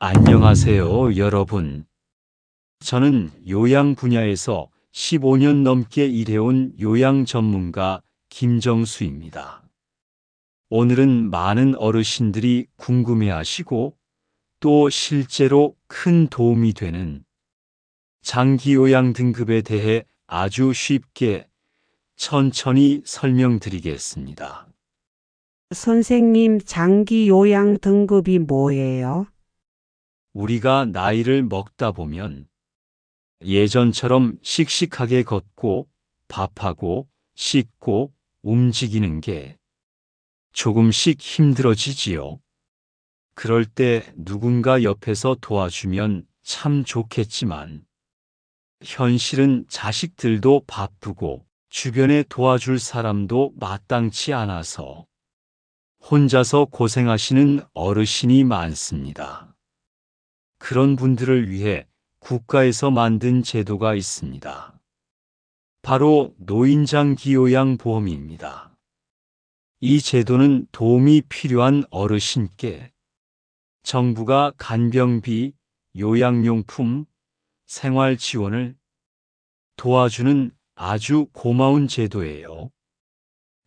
안녕하세요, 여러분. 저는 요양 분야에서 15년 넘게 일해온 요양 전문가 김정수입니다. 오늘은 많은 어르신들이 궁금해 하시고 또 실제로 큰 도움이 되는 장기 요양 등급에 대해 아주 쉽게 천천히 설명드리겠습니다. 선생님, 장기 요양 등급이 뭐예요? 우리가 나이를 먹다 보면 예전처럼 씩씩하게 걷고 밥하고 씻고 움직이는 게 조금씩 힘들어지지요. 그럴 때 누군가 옆에서 도와주면 참 좋겠지만 현실은 자식들도 바쁘고 주변에 도와줄 사람도 마땅치 않아서 혼자서 고생하시는 어르신이 많습니다. 그런 분들을 위해 국가에서 만든 제도가 있습니다. 바로 노인장 기요양 보험입니다. 이 제도는 도움이 필요한 어르신께 정부가 간병비, 요양용품, 생활 지원을 도와주는 아주 고마운 제도예요.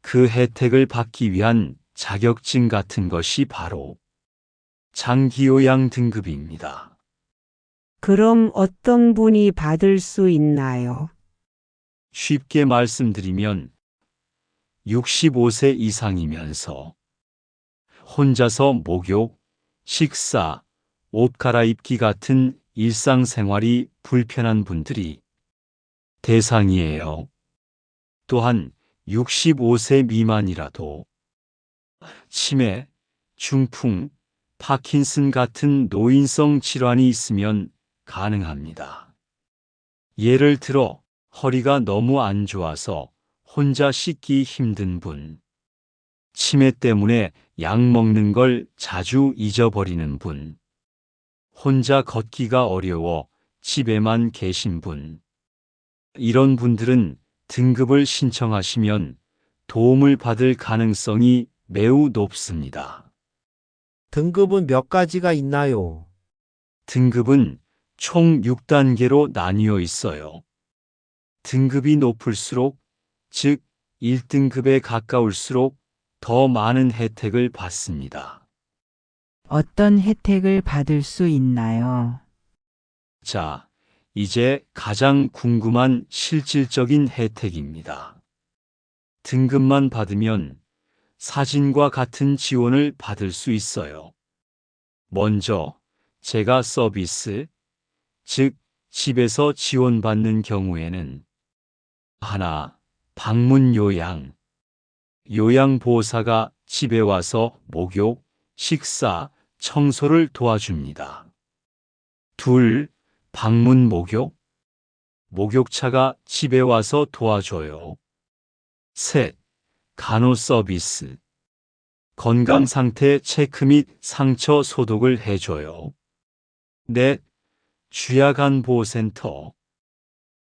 그 혜택을 받기 위한 자격증 같은 것이 바로 장기요양 등급입니다. 그럼 어떤 분이 받을 수 있나요? 쉽게 말씀드리면 65세 이상이면서 혼자서 목욕, 식사, 옷 갈아입기 같은 일상생활이 불편한 분들이 대상이에요. 또한 65세 미만이라도 치매, 중풍, 파킨슨 같은 노인성 질환이 있으면 가능합니다. 예를 들어 허리가 너무 안 좋아서 혼자 씻기 힘든 분, 치매 때문에 약 먹는 걸 자주 잊어버리는 분, 혼자 걷기가 어려워 집에만 계신 분, 이런 분들은 등급을 신청하시면 도움을 받을 가능성이 매우 높습니다. 등급은 몇 가지가 있나요? 등급은 총 6단계로 나뉘어 있어요. 등급이 높을수록, 즉 1등급에 가까울수록 더 많은 혜택을 받습니다. 어떤 혜택을 받을 수 있나요? 자, 이제 가장 궁금한 실질적인 혜택입니다. 등급만 받으면 사진과 같은 지원을 받을 수 있어요. 먼저, 제가 서비스, 즉, 집에서 지원받는 경우에는 하나, 방문 요양. 요양보호사가 집에 와서 목욕, 식사, 청소를 도와줍니다. 둘, 방문 목욕. 목욕차가 집에 와서 도와줘요. 셋, 간호 서비스. 건강 상태 체크 및 상처 소독을 해줘요. 넷, 주야간 보호센터.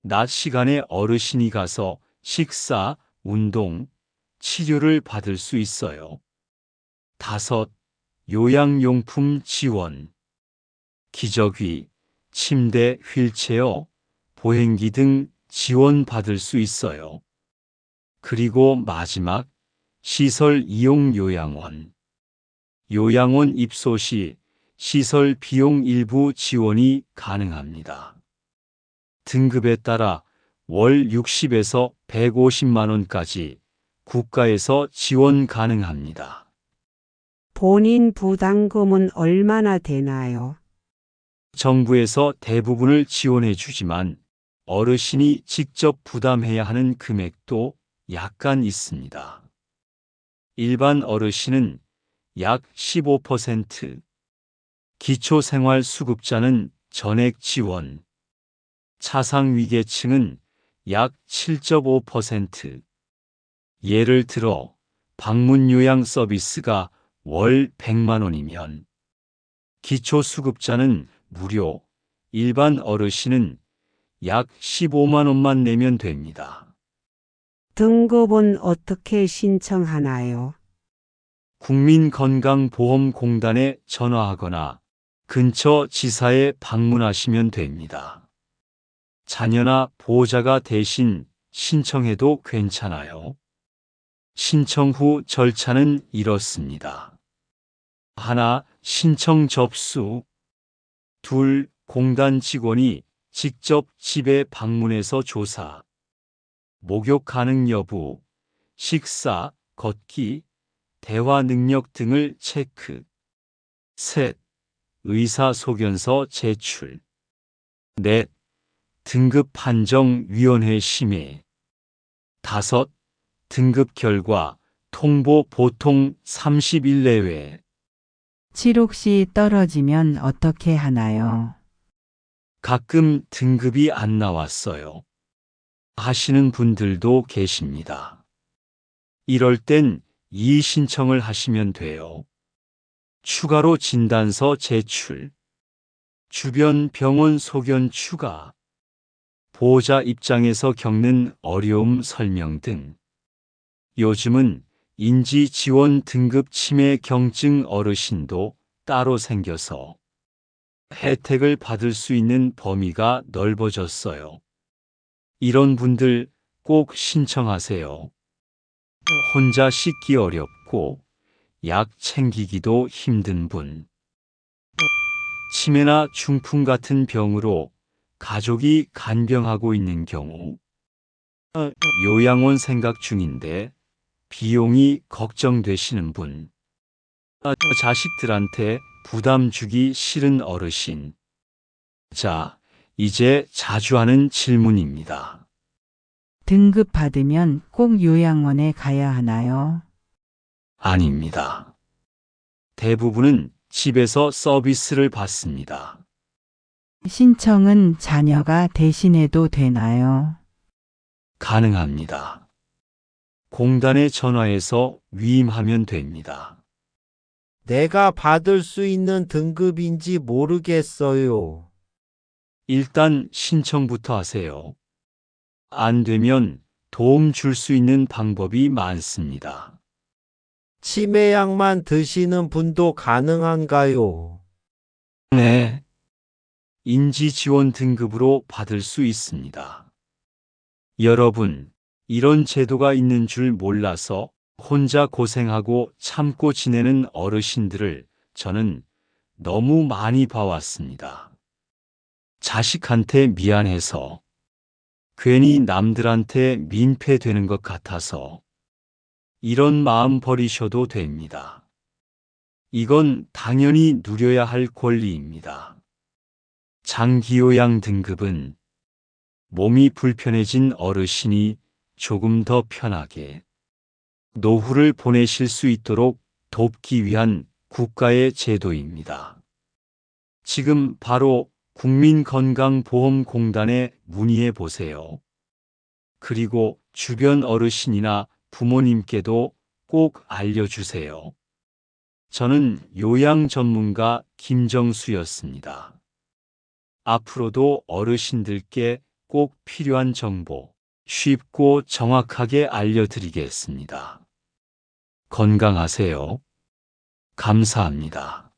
낮 시간에 어르신이 가서 식사, 운동, 치료를 받을 수 있어요. 다섯, 요양용품 지원. 기저귀, 침대, 휠체어, 보행기 등 지원받을 수 있어요. 그리고 마지막, 시설 이용 요양원. 요양원 입소 시 시설 비용 일부 지원이 가능합니다. 등급에 따라 월 60에서 150만 원까지 국가에서 지원 가능합니다. 본인 부담금은 얼마나 되나요? 정부에서 대부분을 지원해 주지만 어르신이 직접 부담해야 하는 금액도 약간 있습니다. 일반 어르신은 약 15%, 기초생활수급자는 전액 지원, 차상위계층은 약 7.5%. 예를 들어 방문요양 서비스가 월 100만 원이면 기초수급자는 무료, 일반 어르신은 약 15만 원만 내면 됩니다. 등급은 어떻게 신청하나요? 국민건강보험공단에 전화하거나 근처 지사에 방문하시면 됩니다. 자녀나 보호자가 대신 신청해도 괜찮아요. 신청 후 절차는 이렇습니다. 하나, 신청 접수. 둘, 공단 직원이 직접 집에 방문해서 조사. 목욕 가능 여부, 식사, 걷기, 대화 능력 등을 체크. 셋, 의사소견서 제출. 넷, 등급 판정 위원회 심의. 다섯, 등급 결과 통보 보통 30일 내외. 7혹시 떨어지면 어떻게 하나요? 가끔 등급이 안 나왔어요. 하시는 분들도 계십니다. 이럴 땐 이의 신청을 하시면 돼요. 추가로 진단서 제출, 주변 병원 소견 추가, 보호자 입장에서 겪는 어려움 설명 등. 요즘은 인지 지원 등급 치매 경증 어르신도 따로 생겨서 혜택을 받을 수 있는 범위가 넓어졌어요. 이런 분들 꼭 신청하세요. 혼자 씻기 어렵고 약 챙기기도 힘든 분. 치매나 중풍 같은 병으로 가족이 간병하고 있는 경우. 요양원 생각 중인데 비용이 걱정되시는 분. 자식들한테 부담 주기 싫은 어르신. 자, 이제 자주 하는 질문입니다. 등급 받으면 꼭 요양원에 가야 하나요? 아닙니다. 대부분은 집에서 서비스를 받습니다. 신청은 자녀가 대신해도 되나요? 가능합니다. 공단에 전화해서 위임하면 됩니다. 내가 받을 수 있는 등급인지 모르겠어요. 일단 신청부터 하세요. 안 되면 도움 줄 수 있는 방법이 많습니다. 치매약만 드시는 분도 가능한가요? 네. 인지 지원 등급으로 받을 수 있습니다. 여러분, 이런 제도가 있는 줄 몰라서 혼자 고생하고 참고 지내는 어르신들을 저는 너무 많이 봐왔습니다. 자식한테 미안해서 괜히 남들한테 민폐되는 것 같아서 이런 마음 버리셔도 됩니다. 이건 당연히 누려야 할 권리입니다. 장기요양 등급은 몸이 불편해진 어르신이 조금 더 편하게 노후를 보내실 수 있도록 돕기 위한 국가의 제도입니다. 지금 바로 국민건강보험공단에 문의해 보세요. 그리고 주변 어르신이나 부모님께도 꼭 알려주세요. 저는 요양 전문가 김정수였습니다. 앞으로도 어르신들께 꼭 필요한 정보 쉽고 정확하게 알려드리겠습니다. 건강하세요. 감사합니다.